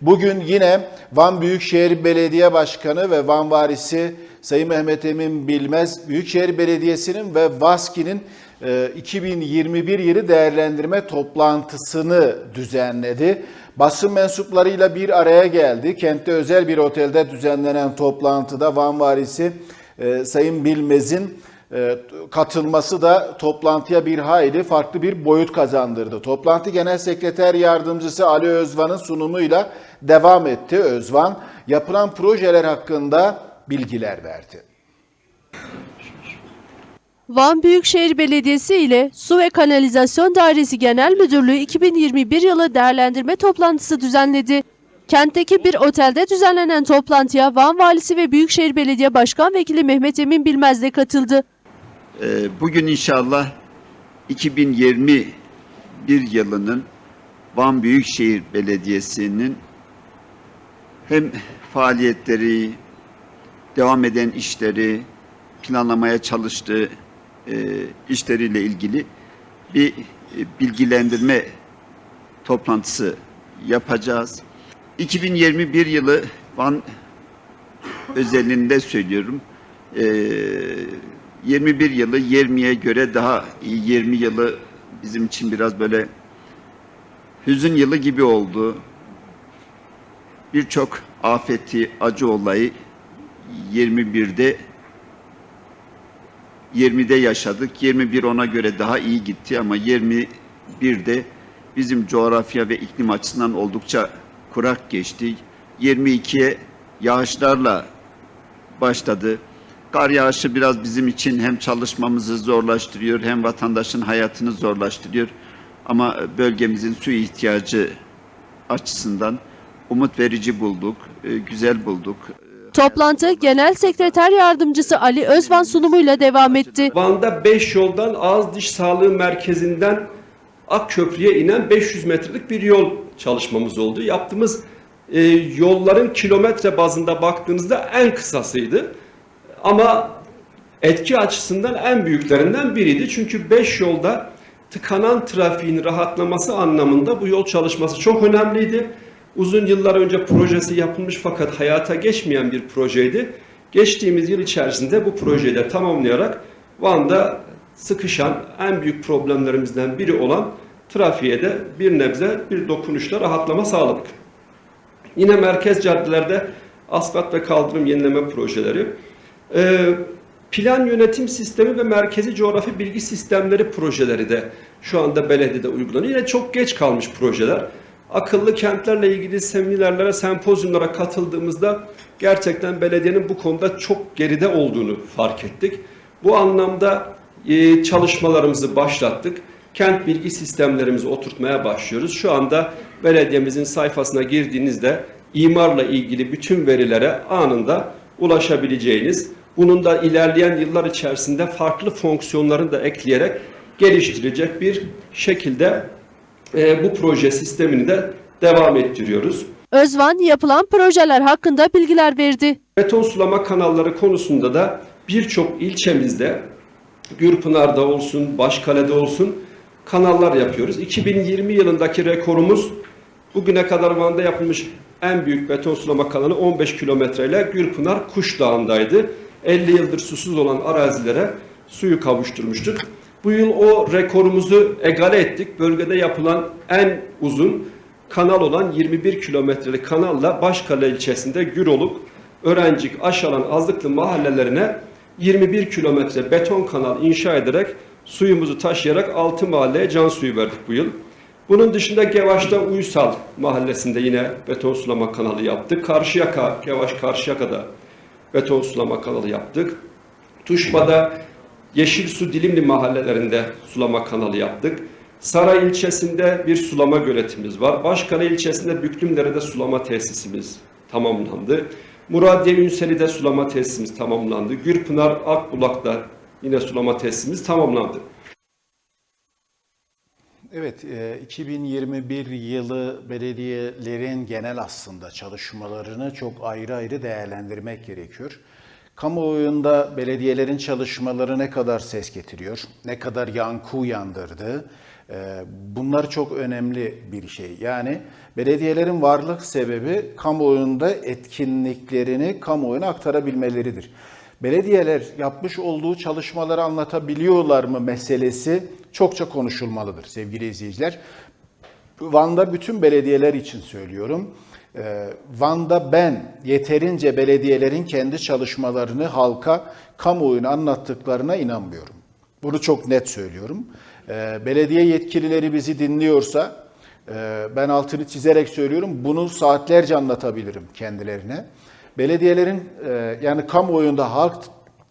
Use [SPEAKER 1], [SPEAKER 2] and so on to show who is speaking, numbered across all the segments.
[SPEAKER 1] Bugün yine Van Büyükşehir Belediye Başkanı ve Van Valisi Sayın Mehmet Emin Bilmez, Büyükşehir Belediyesi'nin ve VASKİ'nin e, 2021 yılı değerlendirme toplantısını düzenledi. Basın mensuplarıyla bir araya geldi. Kentte özel bir otelde düzenlenen toplantıda Van Valisi e, Sayın Bilmez'in e, katılması da toplantıya bir hayli farklı bir boyut kazandırdı. Toplantı Genel Sekreter Yardımcısı Ali Özvan'ın sunumuyla devam etti. Özvan yapılan projeler hakkında bilgiler verdi.
[SPEAKER 2] Van Büyükşehir Belediyesi ile Su ve Kanalizasyon Dairesi Genel Müdürlüğü 2021 yılı değerlendirme toplantısı düzenledi. Kentteki bir otelde düzenlenen toplantıya Van Valisi ve Büyükşehir Belediye Başkan Vekili Mehmet Emin Bilmez de katıldı.
[SPEAKER 3] Ee, Bugün inşallah 2021 yılının Van Büyükşehir Belediyesi'nin hem faaliyetleri, devam eden işleri, planlamaya çalıştığı e, işleriyle ilgili bir e, bilgilendirme toplantısı yapacağız. 2021 yılı Van özelinde söylüyorum. Ee, 21 yılı 20'ye göre daha iyi. 20 yılı bizim için biraz böyle hüzün yılı gibi oldu. Birçok afeti, acı olayı 21'de 20'de yaşadık. 21 ona göre daha iyi gitti ama 21'de bizim coğrafya ve iklim açısından oldukça kurak geçti. 22'ye yağışlarla başladı. Kar yağışı biraz bizim için hem çalışmamızı zorlaştırıyor hem vatandaşın hayatını zorlaştırıyor. Ama bölgemizin su ihtiyacı açısından umut verici bulduk, e, güzel bulduk.
[SPEAKER 2] Toplantı Genel Sekreter Yardımcısı Ali Özvan sunumuyla devam etti.
[SPEAKER 4] Van'da 5 yoldan Ağız Diş Sağlığı Merkezi'nden Akköprü'ye inen 500 metrelik bir yol çalışmamız oldu. Yaptığımız e, yolların kilometre bazında baktığımızda en kısasıydı. Ama etki açısından en büyüklerinden biriydi. Çünkü 5 yolda tıkanan trafiğin rahatlaması anlamında bu yol çalışması çok önemliydi. Uzun yıllar önce projesi yapılmış fakat hayata geçmeyen bir projeydi. Geçtiğimiz yıl içerisinde bu projeyi de tamamlayarak Van'da sıkışan en büyük problemlerimizden biri olan trafiğe de bir nebze bir dokunuşla rahatlama sağladık. Yine merkez caddelerde asfalt ve kaldırım yenileme projeleri. Ee, plan yönetim sistemi ve merkezi coğrafi bilgi sistemleri projeleri de şu anda belediyede uygulanıyor. Yine çok geç kalmış projeler. Akıllı kentlerle ilgili seminerlere, sempozyumlara katıldığımızda gerçekten belediyenin bu konuda çok geride olduğunu fark ettik. Bu anlamda e, çalışmalarımızı başlattık. Kent bilgi sistemlerimizi oturtmaya başlıyoruz. Şu anda belediyemizin sayfasına girdiğinizde imarla ilgili bütün verilere anında ulaşabileceğiniz, bunun da ilerleyen yıllar içerisinde farklı fonksiyonlarını da ekleyerek geliştirecek bir şekilde e, bu proje sistemini de devam ettiriyoruz.
[SPEAKER 2] Özvan yapılan projeler hakkında bilgiler verdi.
[SPEAKER 4] Beton sulama kanalları konusunda da birçok ilçemizde Gürpınar'da olsun, Başkale'de olsun kanallar yapıyoruz. 2020 yılındaki rekorumuz bugüne kadar Van'da yapılmış en büyük beton sulama kanalı 15 kilometreyle Gürpınar Kuş Dağı'ndaydı. 50 yıldır susuz olan arazilere suyu kavuşturmuştuk. Bu yıl o rekorumuzu egale ettik. Bölgede yapılan en uzun kanal olan 21 kilometrelik kanalla Başkale ilçesinde Güroluk, Öğrencik, Aşalan, Azlıklı mahallelerine 21 kilometre beton kanal inşa ederek suyumuzu taşıyarak 6 mahalleye can suyu verdik bu yıl. Bunun dışında Gevaş'ta Uysal mahallesinde yine beton sulama kanalı yaptık. Karşıyaka, Gevaş Karşıyaka'da beton sulama kanalı yaptık. Tuşba'da Yeşil Su Dilimli mahallelerinde sulama kanalı yaptık. Saray ilçesinde bir sulama göletimiz var. Başkale ilçesinde Büklümdere'de sulama tesisimiz tamamlandı. Muradiye Ünseli'de sulama tesisimiz tamamlandı. Gürpınar Akbulak'ta yine sulama tesisimiz tamamlandı.
[SPEAKER 1] Evet, e, 2021 yılı belediyelerin genel aslında çalışmalarını çok ayrı ayrı değerlendirmek gerekiyor. Kamuoyunda belediyelerin çalışmaları ne kadar ses getiriyor, ne kadar yankı uyandırdı Ee, Bunlar çok önemli bir şey. Yani belediyelerin varlık sebebi kamuoyunda etkinliklerini kamuoyuna aktarabilmeleridir. Belediyeler yapmış olduğu çalışmaları anlatabiliyorlar mı meselesi çokça konuşulmalıdır sevgili izleyiciler. Van'da bütün belediyeler için söylüyorum. Ee, Van'da ben yeterince belediyelerin kendi çalışmalarını halka, kamuoyuna anlattıklarına inanmıyorum. Bunu çok net söylüyorum. Ee, Belediye yetkilileri bizi dinliyorsa, e, ben altını çizerek söylüyorum, bunu saatlerce anlatabilirim kendilerine. Belediyelerin e, yani kamuoyunda halk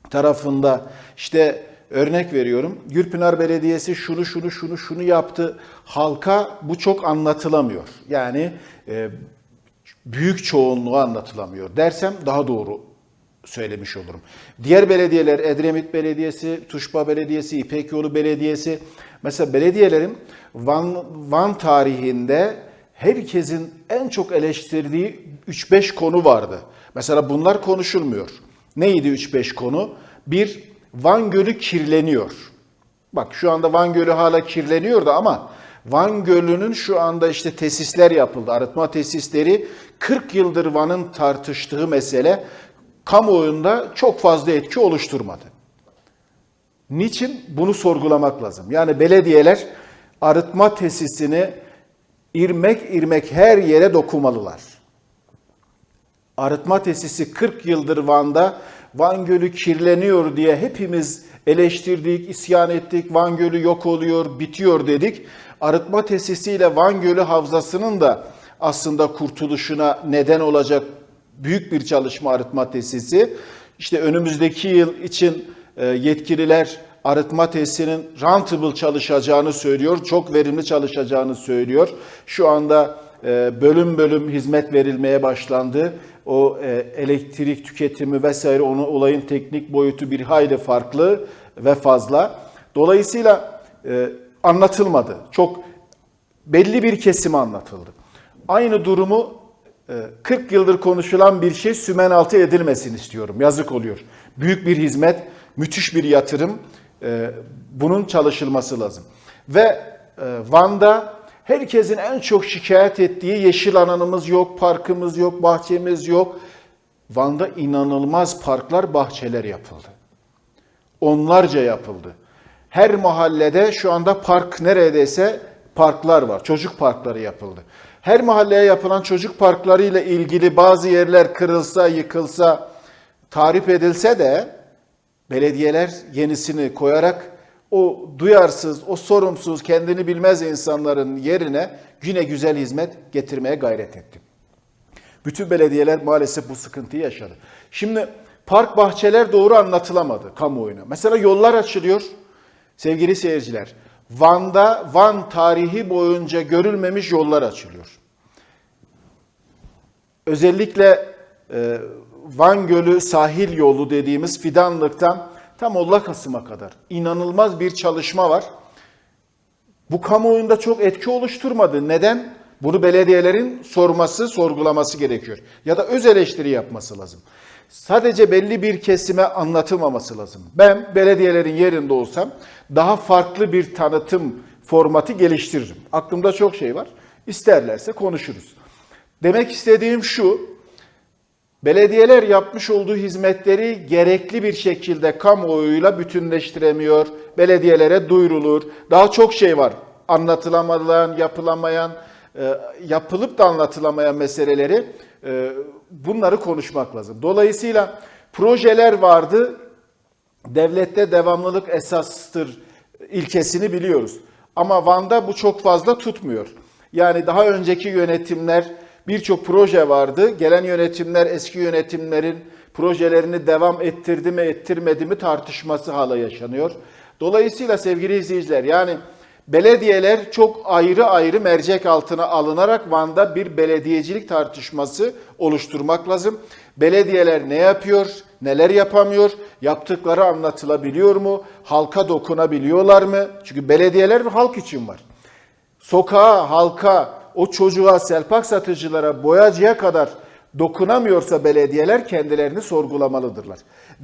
[SPEAKER 1] tarafında işte örnek veriyorum. Gürpınar Belediyesi şunu şunu şunu şunu yaptı. Halka bu çok anlatılamıyor. Yani e, büyük çoğunluğu anlatılamıyor dersem daha doğru söylemiş olurum. Diğer belediyeler Edremit Belediyesi, Tuşba Belediyesi, İpekyolu Belediyesi mesela belediyelerin Van, Van tarihinde herkesin en çok eleştirdiği 3-5 konu vardı. Mesela bunlar konuşulmuyor. Neydi 3-5 konu? Bir, Van Gölü kirleniyor. Bak şu anda Van Gölü hala kirleniyor da ama Van Gölü'nün şu anda işte tesisler yapıldı. Arıtma tesisleri 40 yıldır Van'ın tartıştığı mesele kamuoyunda çok fazla etki oluşturmadı. Niçin? Bunu sorgulamak lazım. Yani belediyeler arıtma tesisini irmek irmek her yere dokumalılar. Arıtma tesisi 40 yıldır Van'da Van Gölü kirleniyor diye hepimiz eleştirdik, isyan ettik. Van Gölü yok oluyor, bitiyor dedik. Arıtma tesisiyle Van Gölü havzasının da aslında kurtuluşuna neden olacak büyük bir çalışma arıtma tesisi. İşte önümüzdeki yıl için e, yetkililer arıtma tesisinin rentable çalışacağını söylüyor, çok verimli çalışacağını söylüyor. Şu anda e, bölüm bölüm hizmet verilmeye başlandı. O e, elektrik tüketimi vesaire onun olayın teknik boyutu bir hayli farklı ve fazla. Dolayısıyla e, anlatılmadı. Çok belli bir kesime anlatıldı. Aynı durumu e, 40 yıldır konuşulan bir şey sümen altı edilmesin istiyorum. Yazık oluyor. Büyük bir hizmet, müthiş bir yatırım. E, Bunun çalışılması lazım. Ve e, Van'da herkesin en çok şikayet ettiği yeşil alanımız yok, parkımız yok, bahçemiz yok. Van'da inanılmaz parklar, bahçeler yapıldı. Onlarca yapıldı. Her mahallede şu anda park neredeyse parklar var. Çocuk parkları yapıldı. Her mahalleye yapılan çocuk parkları ile ilgili bazı yerler kırılsa, yıkılsa, tarif edilse de belediyeler yenisini koyarak o duyarsız, o sorumsuz, kendini bilmez insanların yerine güne güzel hizmet getirmeye gayret etti. Bütün belediyeler maalesef bu sıkıntıyı yaşadı. Şimdi park bahçeler doğru anlatılamadı kamuoyuna. Mesela yollar açılıyor. Sevgili seyirciler, Van'da Van tarihi boyunca görülmemiş yollar açılıyor. Özellikle e, Van Gölü sahil yolu dediğimiz Fidanlık'tan tam Olla Kasım'a kadar inanılmaz bir çalışma var. Bu kamuoyunda çok etki oluşturmadı. Neden? Bunu belediyelerin sorması, sorgulaması gerekiyor. Ya da öz eleştiri yapması lazım. Sadece belli bir kesime anlatılmaması lazım. Ben belediyelerin yerinde olsam daha farklı bir tanıtım formatı geliştiririm. Aklımda çok şey var. İsterlerse konuşuruz. Demek istediğim şu, Belediyeler yapmış olduğu hizmetleri gerekli bir şekilde kamuoyuyla bütünleştiremiyor. Belediyelere duyurulur. Daha çok şey var. Anlatılamayan, yapılamayan, e, yapılıp da anlatılamayan meseleleri e, bunları konuşmak lazım. Dolayısıyla projeler vardı. Devlette devamlılık esastır ilkesini biliyoruz. Ama Van'da bu çok fazla tutmuyor. Yani daha önceki yönetimler birçok proje vardı. Gelen yönetimler eski yönetimlerin projelerini devam ettirdi mi ettirmedi mi tartışması hala yaşanıyor. Dolayısıyla sevgili izleyiciler yani belediyeler çok ayrı ayrı mercek altına alınarak Van'da bir belediyecilik tartışması oluşturmak lazım. Belediyeler ne yapıyor, neler yapamıyor, yaptıkları anlatılabiliyor mu, halka dokunabiliyorlar mı? Çünkü belediyeler halk için var sokağa, halka, o çocuğa, selpak satıcılara, boyacıya kadar dokunamıyorsa belediyeler kendilerini sorgulamalıdırlar.